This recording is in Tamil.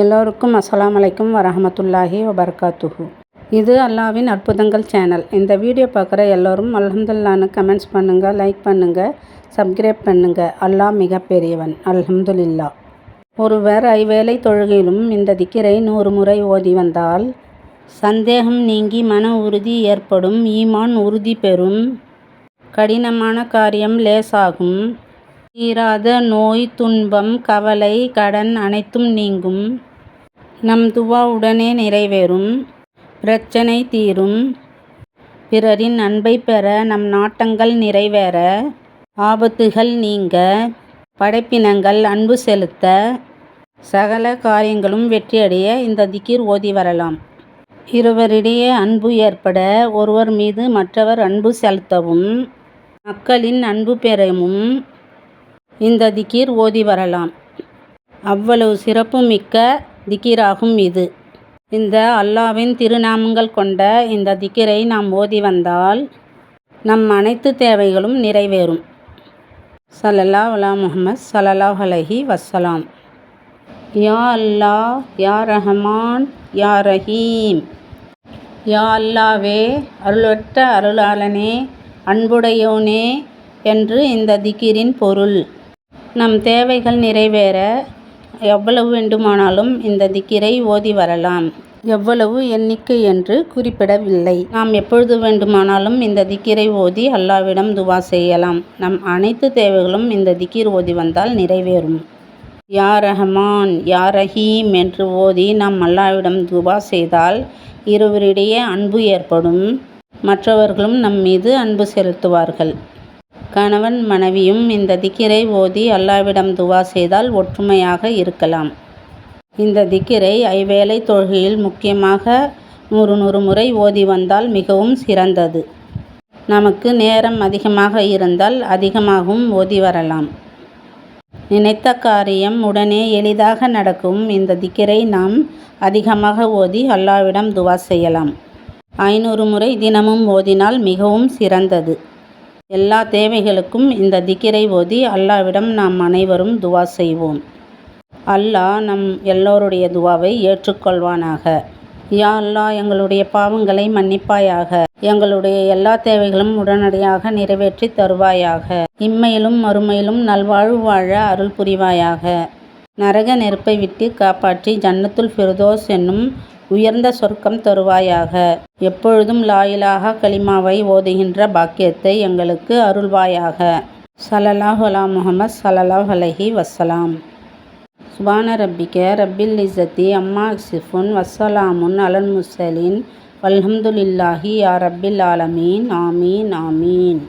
எல்லோருக்கும் அஸ்லாம் அலைக்கும் வரஹமத்துல்லாஹி வபர்காத்துஹு. இது அல்லாவின் அற்புதங்கள் சேனல் இந்த வீடியோ பார்க்குற எல்லோரும் அலமதுல்லான்னு கமெண்ட்ஸ் பண்ணுங்கள் லைக் பண்ணுங்கள் சப்ஸ்கிரைப் பண்ணுங்கள் அல்லாஹ் மிகப்பெரியவன் பெரியவன் ஒருவர் ஐவேளை தொழுகையிலும் இந்த திக்கிரை நூறு முறை ஓதி வந்தால் சந்தேகம் நீங்கி மன உறுதி ஏற்படும் ஈமான் உறுதி பெறும் கடினமான காரியம் லேசாகும். தீராத நோய் துன்பம் கவலை கடன் அனைத்தும் நீங்கும். நம் துவா உடனே நிறைவேறும். பிரச்சனை தீரும். பிறரின் அன்பை பெற நம் நாட்டங்கள் நிறைவேற. ஆபத்துகள் நீங்க. படைப்பினங்கள் அன்பு செலுத்த. சகல காரியங்களும் வெற்றியடைய இந்த திக்கிர் ஓதி வரலாம். இருவரிடையே அன்பு ஏற்பட ஒருவர் மீது மற்றவர் அன்பு செலுத்தவும். மக்களின் அன்பு பெறவும். இந்த திக்கீர் ஓதி வரலாம். அவ்வளவு சிறப்பு மிக்க திக்கீராகும் இது. இந்த அல்லாவின் திருநாமங்கள் கொண்ட இந்த திக்கிரை நாம் ஓதி வந்தால் நம் அனைத்து தேவைகளும் நிறைவேறும். சலல்லா அலா முகமது சலல்லாஹ் அலஹி வசலாம் யா அல்லா யா ரஹமான் யா ரஹீம். யா அல்லாவே அருளற்ற அருளாளனே அன்புடையோனே என்று இந்த திக்கிரின் பொருள். நம் தேவைகள் நிறைவேற எவ்வளவு வேண்டுமானாலும் இந்த திக்கிரை ஓதி வரலாம். எவ்வளவு எண்ணிக்கை என்று குறிப்பிடவில்லை. நாம் எப்பொழுது வேண்டுமானாலும் இந்த திக்கிரை ஓதி அல்லாவிடம் துவா செய்யலாம். நம் அனைத்து தேவைகளும் இந்த திக்கிர் ஓதி வந்தால் நிறைவேறும். யா ரஹமான் யா ரஹீம் என்று ஓதி நாம் அல்லாவிடம் துவா செய்தால் இருவரிடையே அன்பு ஏற்படும். மற்றவர்களும் நம் மீது அன்பு செலுத்துவார்கள். கணவன் மனைவியும் இந்த திக்கிரை ஓதி அல்லாவிடம் துவா செய்தால் ஒற்றுமையாக இருக்கலாம். இந்த திக்கிரை ஐவேளை தொழுகையில் முக்கியமாக நூறு நூறு முறை ஓதி வந்தால் மிகவும் சிறந்தது. நமக்கு நேரம் அதிகமாக இருந்தால் அதிகமாகவும் ஓதி வரலாம். நினைத்த காரியம் உடனே எளிதாக நடக்கும். இந்த திக்கிரை நாம் அதிகமாக ஓதி அல்லாவிடம் துவா செய்யலாம். ஐநூறு முறை தினமும் ஓதினால் மிகவும் சிறந்தது. எல்லா தேவைகளுக்கும் இந்த திக்கிரை ஓதி அல்லாவிடம் நாம் அனைவரும் துவா செய்வோம். அல்லாஹ் நம் எல்லோருடைய துவாவை ஏற்றுக்கொள்வானாக. யா அல்லா எங்களுடைய பாவங்களை மன்னிப்பாயாக. எங்களுடைய எல்லா தேவைகளும் உடனடியாக நிறைவேற்றி தருவாயாக. இம்மையிலும் மறுமையிலும் நல்வாழ்வு வாழ அருள் புரிவாயாக. நரக நெருப்பை விட்டு காப்பாற்றி ஜன்னத்துல் ஃபிர்தோஸ் என்னும் உயர்ந்த சொர்க்கம் தருவாயாக. எப்பொழுதும் லாயிலாக கலிமாவை ஓதுகின்ற பாக்கியத்தை எங்களுக்கு அருள்வாயாக. சலலாஹ் அலா முகமது சலலாஹ் அலஹி வசலாம் சுபான ரப்பிக்க ரப்பில் இசத்தி அம்மா சிஃபுன் வசலாமுன் அலன் முசலின் வல்ஹம்துலில்லாஹி யா ரப்பில் ஆலமீன். ஆமீன் ஆமீன்.